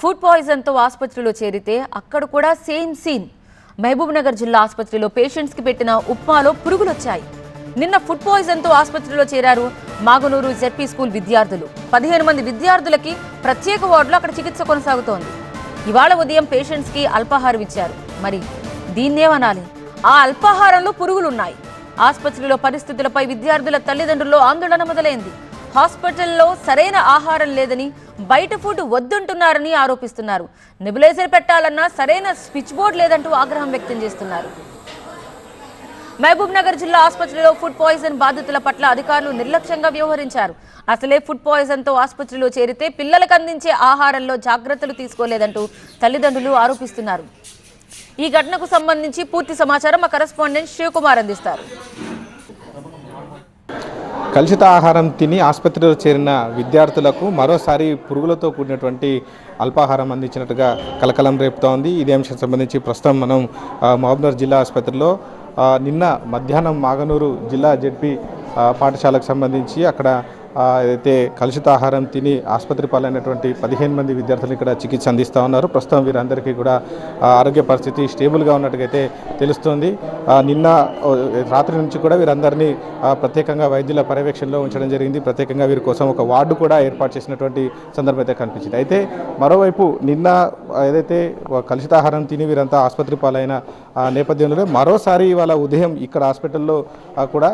Food పాయిజన్తో ఆసుపత్రిలో చేరితే అక్కడ కూడా సేమ్ సీన్. మహబూబ్నగర్ జిల్లా ఆసుపత్రిలో పేషెంట్స్కి పెట్టిన ఉప్మాలో పురుగులొచ్చాయి. నిన్న ఫుడ్ పాయిజన్తో ఆసుపత్రిలో చేరారు మాగునూరు జెడ్పీ స్కూల్ విద్యార్థులు. పదిహేను మంది విద్యార్థులకి ప్రత్యేక వార్డులో అక్కడ చికిత్స కొనసాగుతోంది. ఇవాళ ఉదయం పేషెంట్స్కి అల్పాహారం ఇచ్చారు. మరి దీన్నేమనాలి? ఆ అల్పాహారంలో పురుగులున్నాయి. ఆసుపత్రిలో పరిస్థితులపై విద్యార్థుల తల్లిదండ్రుల్లో ఆందోళన మొదలైంది. హాస్పిటల్లో సరైన ఆహారం లేదని బయట ఫుడ్ వద్దంటున్నారని ఆరోపిస్తున్నారు. నెబులైజర్ పెట్టాలన్నా సరైన స్విచ్ బోర్డ్ లేదంటూ ఆగ్రహం వ్యక్తం చేస్తున్నారు. మహబూబ్ నగర్ జిల్లా ఆసుపత్రిలో ఫుడ్ పాయిజన్ బాధితుల పట్ల అధికారులు నిర్లక్ష్యంగా వ్యవహరించారు. అసలే ఫుడ్ పాయిజన్తో ఆసుపత్రిలో చేరితే పిల్లలకు అందించే ఆహారంలో జాగ్రత్తలు తీసుకోలేదంటూ తల్లిదండ్రులు ఆరోపిస్తున్నారు. ఈ ఘటనకు సంబంధించి పూర్తి సమాచారం మా కరెస్పాండెంట్ శివకుమార్ అందిస్తారు. కలుషిత ఆహారం తిని ఆసుపత్రిలో చేరిన విద్యార్థులకు మరోసారి పురుగులతో కూడినటువంటి అల్పాహారం అందించినట్టుగా కలకలం రేపుతోంది. ఇదే అంశం సంబంధించి ప్రస్తుతం మనం మహబూబ్నగర్ జిల్లా ఆసుపత్రిలో నిన్న మధ్యాహ్నం మాగనూరు జిల్లా జడ్పీ పాఠశాలకు సంబంధించి అక్కడ అయితే కలుషిత ఆహారం తిని ఆసుపత్రి పాలైనటువంటి పదిహేను మంది విద్యార్థులు ఇక్కడ చికిత్స అందిస్తూ ఉన్నారు. ప్రస్తుతం వీరందరికీ కూడా ఆరోగ్య పరిస్థితి స్టేబుల్గా ఉన్నట్టుగా అయితే తెలుస్తోంది. నిన్న రాత్రి నుంచి కూడా వీరందరినీ ప్రత్యేకంగా వైద్యుల పర్యవేక్షణలో ఉంచడం జరిగింది. ప్రత్యేకంగా వీరి కోసం ఒక వార్డు కూడా ఏర్పాటు చేసినటువంటి సందర్భం అయితే కనిపించింది. అయితే మరోవైపు నిన్న ఏదైతే కలుషితాహారం తిని వీరంతా ఆసుపత్రి పాలైన నేపథ్యంలో మరోసారి ఇవాళ ఉదయం ఇక్కడ హాస్పిటల్లో కూడా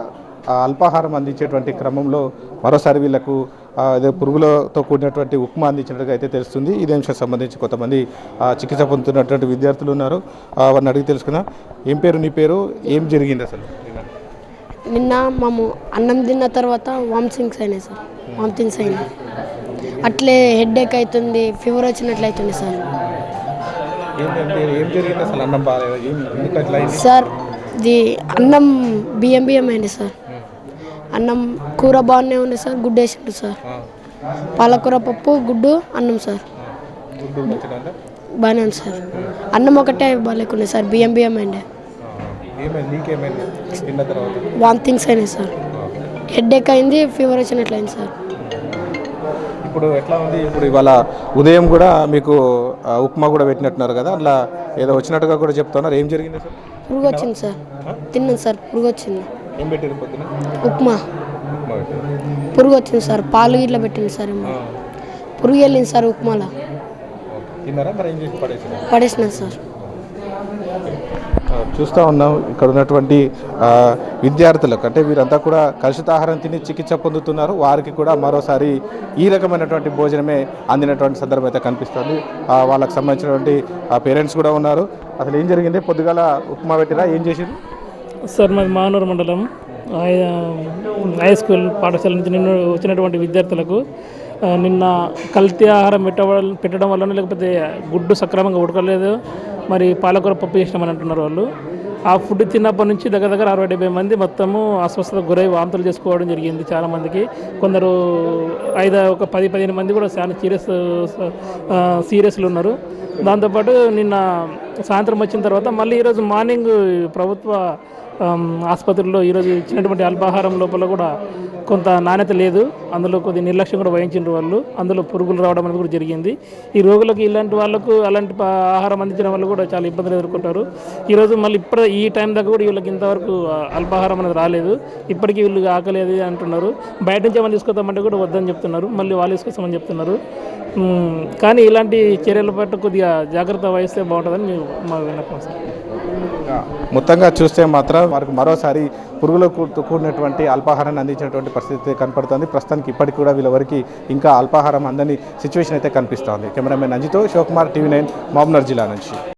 అల్పాహారం అందించేటువంటి క్రమంలో మరోసారి వీళ్ళకు ఆ, అదే పురుగులతో కూడినటువంటి ఉప్మా అందించినట్టుగా అయితే తెలుస్తుంది. ఇదే అంశం సంబంధించి కొంతమంది చికిత్స పొందుతున్నటువంటి విద్యార్థులు ఉన్నారు. వారిని అడిగి తెలుసుకుందాం. ఏం పేరు నీ పేరు? ఏం జరిగింది అసలు? నిన్న మేము అన్నం తిన్న తర్వాత వామిటింగ్స్ అయినాయి సార్. వామిటింగ్స్ అయినాయి అట్లే హెడ్ఏక్ అవుతుంది ఫీవర్ వచ్చినట్లు అవుతుంది సార్. సార్ ఇది అన్నం బియ్యం బియ్యం అయింది సార్. అన్నం కూర బాగానే ఉంది సార్ గుడ్డు వేసిండు సార్ పాలకూర పప్పు గుడ్డు అన్నం సార్. బాగానే ఉంది సార్. అన్నం ఒకటే బాగాలేకుండే సార్ బియ్యం బియ్యం తర్వాత? వామిటింగ్స్ అయినాయి సార్. హెడ్ఏక్ అయింది ఫీవర్ వచ్చినట్లు అయింది సార్. ఇప్పుడు ఎట్లా ఉంది? ఇప్పుడు ఇవాళ ఉదయం కూడా మీకు ఉప్మా కూడా పెట్టినట్టున్నారు కదా అట్లా ఏదో వచ్చినట్టుగా కూడా చెప్తున్నారు. ఏం జరిగింది అసలు పురుగు వచ్చింది సార్ తిన్నాను సార్ పురుగు వచ్చింది ఏం పెట్టారు పొద్దున? ఉప్మా. పురుగు వచ్చింది సార్ పాలు ఇట్లా పెట్టింది సార్ పురుగు వెళ్ళింది సార్ ఉప్మాలో. పడేసినాను సార్. చూస్తూ ఉన్నాం ఇక్కడ ఉన్నటువంటి విద్యార్థులకు. అంటే వీరంతా కూడా కలుషితాహారం తిని చికిత్స పొందుతున్నారు. వారికి కూడా మరోసారి ఈ రకమైనటువంటి భోజనమే అందినటువంటి సందర్భం అయితే కనిపిస్తుంది. వాళ్ళకి సంబంధించినటువంటి పేరెంట్స్ కూడా ఉన్నారు. అసలు ఏం జరిగింది? పొద్దుగాల ఉప్మా పెట్టిరా? ఏం చేసింది సార్ మాది మానూరు మండలం. హై- హై స్కూల్ పాఠశాల నుంచి నిన్న వచ్చినటువంటి విద్యార్థులకు నిన్న కల్తీ ఆహారం పెట్టడం పెట్టడం వలన లేకపోతే గుడ్డు సక్రమంగా ఉడకలేదు మరి పాలకూర పప్పు చేసినామని అంటున్నారు వాళ్ళు. ఆ ఫుడ్ తిన్నప్పటి నుంచి దగ్గర దగ్గర అరవై డెబ్బై మంది మొత్తము అస్వస్థత గురై వాంతులు చేసుకోవడం జరిగింది చాలామందికి కొందరు ఐదు ఒక పది పదిహేను మంది కూడా చాలా సీరియస్ సీరియస్లు ఉన్నారు. దాంతోపాటు నిన్న సాయంత్రం వచ్చిన తర్వాత మళ్ళీ ఈరోజు మార్నింగ్ ప్రభుత్వ ఆసుపత్రిలో ఈరోజు ఇచ్చినటువంటి అల్పాహారం లోపల కూడా కొంత నాణ్యత లేదు. అందులో కొద్ది నిర్లక్ష్యం కూడా వహించిన వాళ్ళు. అందులో పురుగులు రావడం అనేది కూడా జరిగింది. ఈ రోగులకు ఇలాంటి వాళ్ళకు అలాంటి ఆహారం అందించిన వాళ్ళు కూడా చాలా ఇబ్బందులు ఎదుర్కొంటారు. ఈరోజు మళ్ళీ ఇప్పుడు ఈ టైం దాకా కూడా వీళ్ళకి ఇంతవరకు అల్పాహారం అనేది రాలేదు. ఇప్పటికీ వీళ్ళు ఆకలేదు అంటున్నారు. బయట నుంచి ఏమైనా తీసుకొద్దామంటే కూడా వద్దని చెప్తున్నారు. మళ్ళీ వాళ్ళు తీసుకొస్తామని చెప్తున్నారు. కానీ ఇలాంటి చర్యల పట్ల కొద్దిగా జాగ్రత్త వహిస్తే బాగుంటుందని మేము మా విన్నపం సార్. మొత్తంగా చూస్తే మాత్రం వారికి మరోసారి పురుగులు కూడినటువంటి అల్పాహారాన్ని అందించినటువంటి పరిస్థితి కనపడుతుంది. ప్రస్తుతానికి ఇప్పటికి కూడా వీళ్ళవరికి ఇంకా అల్పాహారం అందని సిచ్యువేషన్ అయితే కనిపిస్తోంది. కెమెరామెన్ అంజితో శివకుమార్ టీవీ నైన్ మామ్నర్ జిల్లా నుంచి.